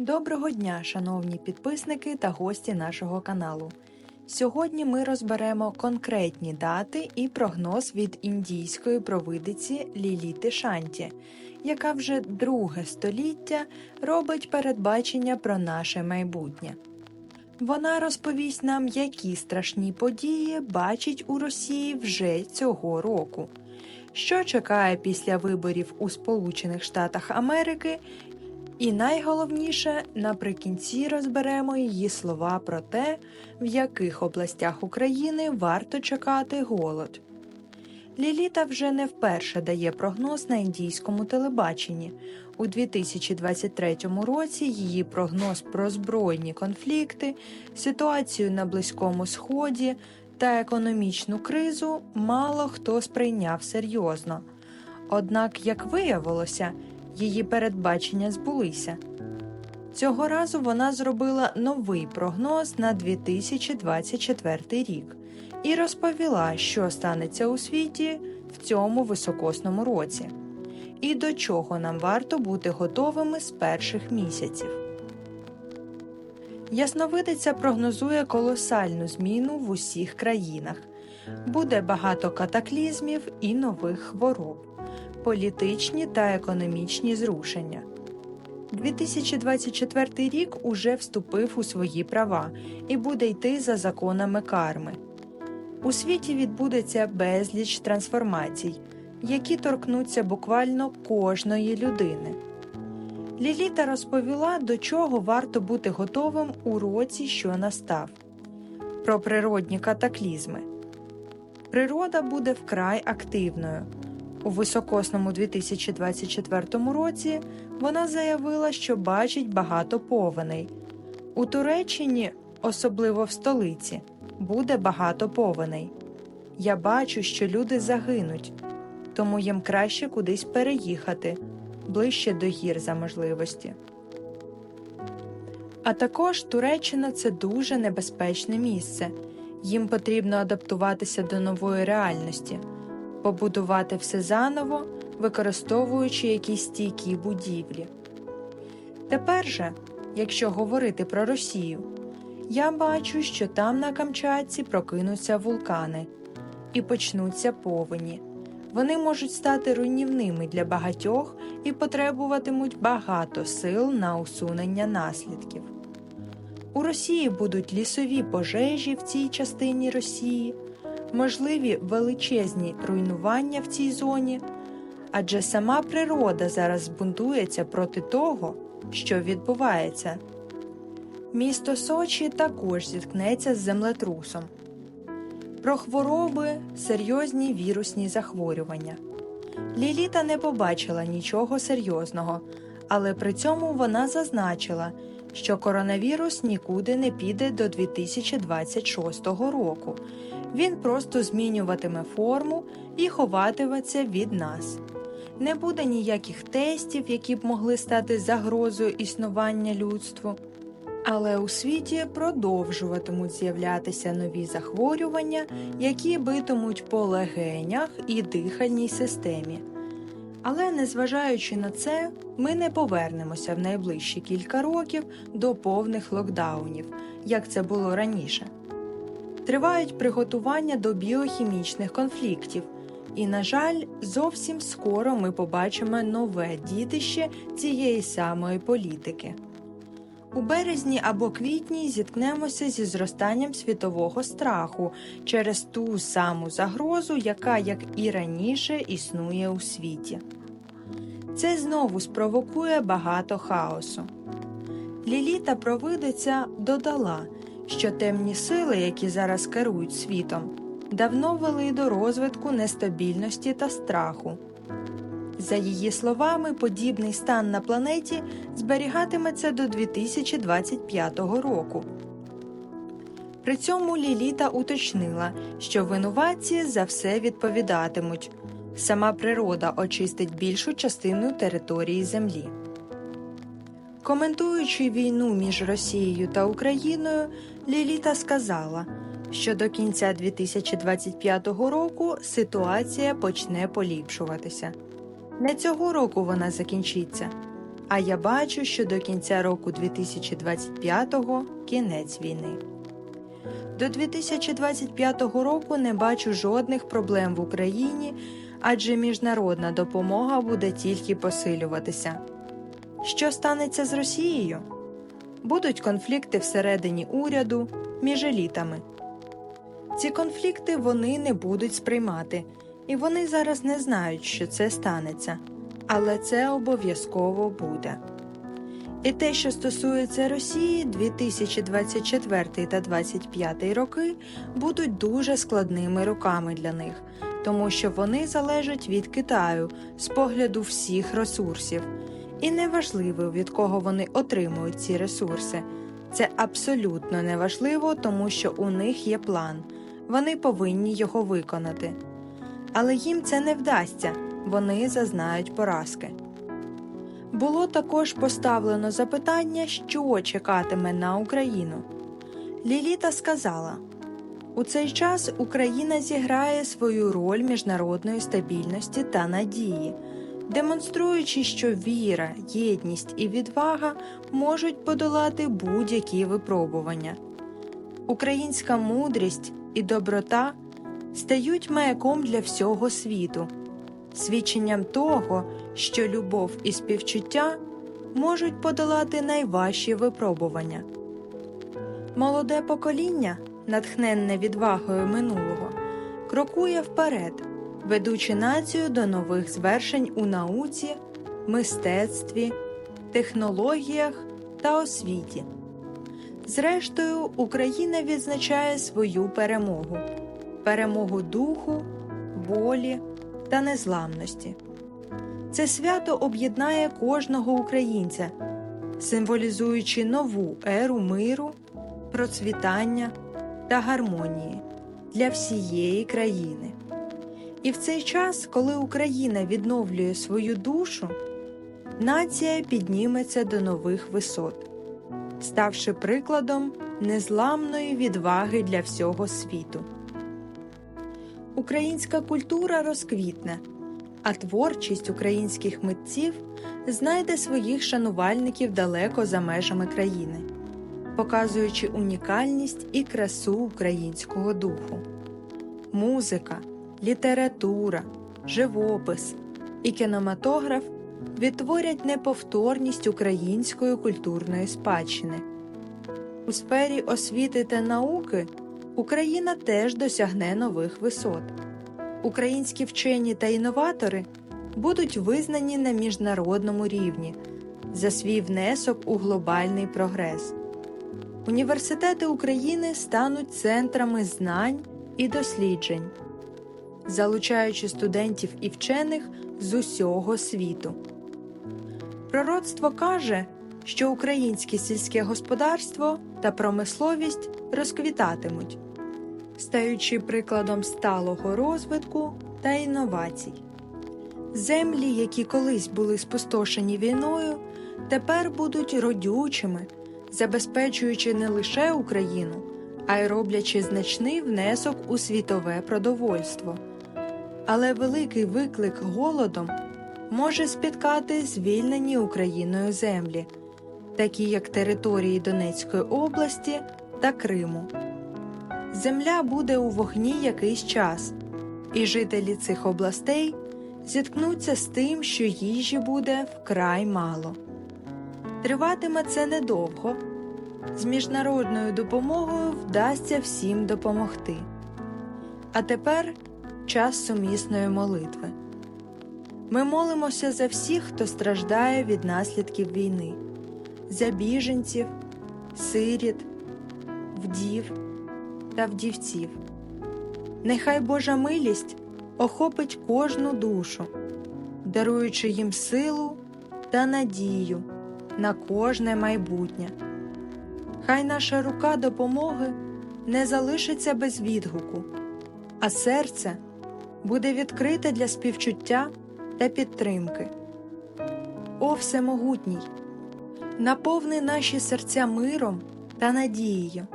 Доброго дня, шановні підписники та гості нашого каналу. Сьогодні ми розберемо конкретні дати і прогноз від індійської провидиці Ліліти Шанті, яка вже друге століття робить передбачення про наше майбутнє. Вона розповість нам, які страшні події бачить у Росії вже цього року, що чекає після виборів у Сполучених Штатах Америки і найголовніше, наприкінці розберемо її слова про те, в яких областях України варто чекати голод. Ліліта вже не вперше дає прогноз на індійському телебаченні. У 2023 році її прогноз про збройні конфлікти, ситуацію на Близькому Сході та економічну кризу мало хто сприйняв серйозно. Однак, як виявилося, її передбачення збулися. Цього разу вона зробила новий прогноз на 2024 рік і розповіла, що станеться у світі в цьому високосному році, і до чого нам варто бути готовими з перших місяців. Ясновидиця прогнозує колосальну зміну в усіх країнах. Буде багато катаклізмів і нових хвороб політичні та економічні зрушення. 2024 рік уже вступив у свої права і буде йти за законами карми. У світі відбудеться безліч трансформацій, які торкнуться буквально кожної людини. Ліліта розповіла, до чого варто бути готовим у році, що настав, про природні катаклізми. Природа буде вкрай активною. У високосному 2024 році вона заявила, що бачить багато повеней. У Туреччині, особливо в столиці, буде багато повеней. Я бачу, що люди загинуть, тому їм краще кудись переїхати ближче до гір за можливості. А також Туреччина це дуже небезпечне місце. Їм потрібно адаптуватися до нової реальності побудувати все заново, використовуючи якісь стійкі будівлі. Тепер же, якщо говорити про Росію, я бачу, що там на Камчатці прокинуться вулкани і почнуться повені. Вони можуть стати руйнівними для багатьох і потребуватимуть багато сил на усунення наслідків. У Росії будуть лісові пожежі в цій частині Росії можливі величезні руйнування в цій зоні, адже сама природа зараз збунтується проти того, що відбувається. Місто Сочі також зіткнеться з землетрусом. Про хвороби, серйозні вірусні захворювання. Ліліта не побачила нічого серйозного, але при цьому вона зазначила, що коронавірус нікуди не піде до 2026 року, він просто змінюватиме форму і ховатиметься від нас. Не буде ніяких тестів, які б могли стати загрозою існування людству. Але у світі продовжуватимуть з'являтися нові захворювання, які битимуть по легенях і дихальній системі. Але незважаючи на це, ми не повернемося в найближчі кілька років до повних локдаунів, як це було раніше тривають приготування до біохімічних конфліктів, і, на жаль, зовсім скоро ми побачимо нове дітище цієї самої політики. У березні або квітні зіткнемося зі зростанням світового страху через ту саму загрозу, яка, як і раніше, існує у світі. Це знову спровокує багато хаосу. Ліліта провидиця додала, що темні сили, які зараз керують світом, давно вели до розвитку нестабільності та страху. За її словами, подібний стан на планеті зберігатиметься до 2025 року. При цьому Ліліта уточнила, що винуватці за все відповідатимуть. Сама природа очистить більшу частину території Землі. Коментуючи війну між Росією та Україною, Ліліта сказала, що до кінця 2025 року ситуація почне поліпшуватися. Не цього року вона закінчиться, А я бачу, що до кінця року 2025-го кінець війни. До 2025 року не бачу жодних проблем в Україні, адже міжнародна допомога буде тільки посилюватися. Що станеться з Росією? Будуть конфлікти всередині уряду між елітами. Ці конфлікти вони не будуть сприймати, і вони зараз не знають, що це станеться, але це обов'язково буде. І те, що стосується Росії, 2024 та 2025 роки будуть дуже складними роками для них, тому що вони залежать від Китаю з погляду всіх ресурсів. І неважливо, від кого вони отримують ці ресурси. Це абсолютно неважливо, тому що у них є план, вони повинні його виконати. Але їм це не вдасться, вони зазнають поразки. Було також поставлено запитання, що чекатиме на Україну. Ліліта сказала: у цей час Україна зіграє свою роль міжнародної стабільності та надії, демонструючи, що віра, єдність і відвага можуть подолати будь-які випробування. Українська мудрість і доброта стають маяком для всього світу, свідченням того, що любов і співчуття можуть подолати найважчі випробування. Молоде покоління, натхненне відвагою минулого, крокує вперед, ведучи націю до нових звершень у науці, мистецтві, технологіях та освіті. Зрештою, Україна відзначає свою перемогу перемогу духу, волі та незламності. Це свято об'єднає кожного українця, символізуючи нову еру миру, процвітання та гармонії для всієї країни. І в цей час, коли Україна відновлює свою душу, нація підніметься до нових висот, ставши прикладом незламної відваги для всього світу. Українська культура розквітне, а творчість українських митців знайде своїх шанувальників далеко за межами країни, показуючи унікальність і красу українського духу. Музика, література, живопис і кінематограф відтворять неповторність української культурної спадщини. У сфері освіти та науки Україна теж досягне нових висот. Українські вчені та інноватори будуть визнані на міжнародному рівні за свій внесок у глобальний прогрес. Університети України стануть центрами знань і досліджень, залучаючи студентів і вчених з усього світу. Пророцтво каже, що українське сільське господарство та промисловість розквітатимуть, стаючи прикладом сталого розвитку та інновацій. Землі, які колись були спустошені війною, тепер будуть родючими, забезпечуючи не лише Україну, а й роблячи значний внесок у світове продовольство. Але великий виклик голодом може спіткати звільнені Україною землі, такі як території Донецької області та Криму. Земля буде у вогні якийсь час, і жителі цих областей зіткнуться з тим, що їжі буде вкрай мало. Триватиме це недовго. З міжнародною допомогою вдасться всім допомогти. А тепер час сумісної молитви. Ми молимося за всіх, хто страждає від наслідків війни, за біженців, сиріт, вдів та вдівців. Нехай Божа милість охопить кожну душу, даруючи їм силу та надію на кожне майбутнє. Хай наша рука допомоги не залишиться без відгуку, а серце буде відкрите для співчуття та підтримки. О Всемогутній! Наповни наші серця миром та надією.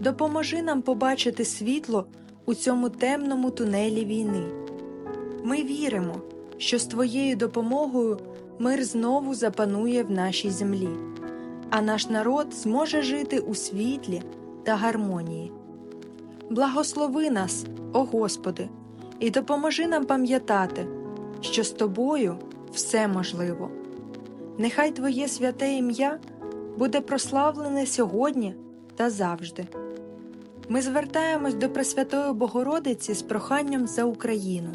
Допоможи нам побачити світло у цьому темному тунелі війни. Ми віримо, що з Твоєю допомогою мир знову запанує в нашій землі, а наш народ зможе жити у світлі та гармонії. Благослови нас, о Господи, і допоможи нам пам'ятати, що з Тобою все можливо. Нехай Твоє святе ім'я буде прославлене сьогодні та завжди. Ми звертаємось до Пресвятої Богородиці з проханням за Україну.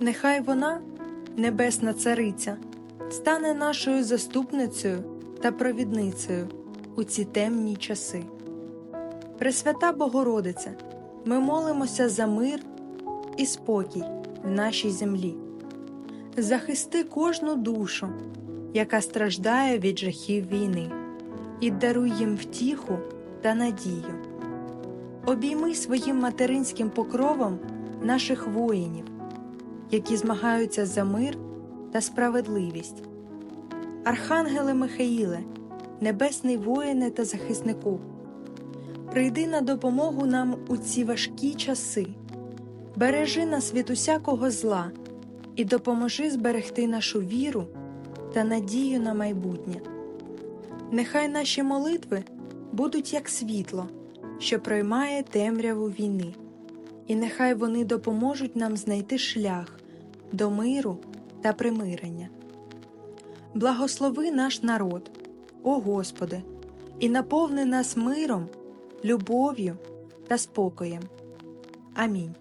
Нехай вона, Небесна Цариця, стане нашою заступницею та провідницею у ці темні часи. Пресвята Богородице, ми молимося за мир і спокій в нашій землі. Захисти кожну душу, яка страждає від жахів війни, і даруй їм втіху та надію. Обійми своїм материнським покровом наших воїнів, які змагаються за мир та справедливість. Архангеле Михаїле, небесний воїне та захиснику, прийди на допомогу нам у ці важкі часи, бережи нас від усякого зла і допоможи зберегти нашу віру та надію на майбутнє. Нехай наші молитви будуть як світло, що проймає темряву війни, і нехай вони допоможуть нам знайти шлях до миру та примирення. Благослови наш народ, о Господи, і наповни нас миром, любов'ю та спокоєм. Амінь.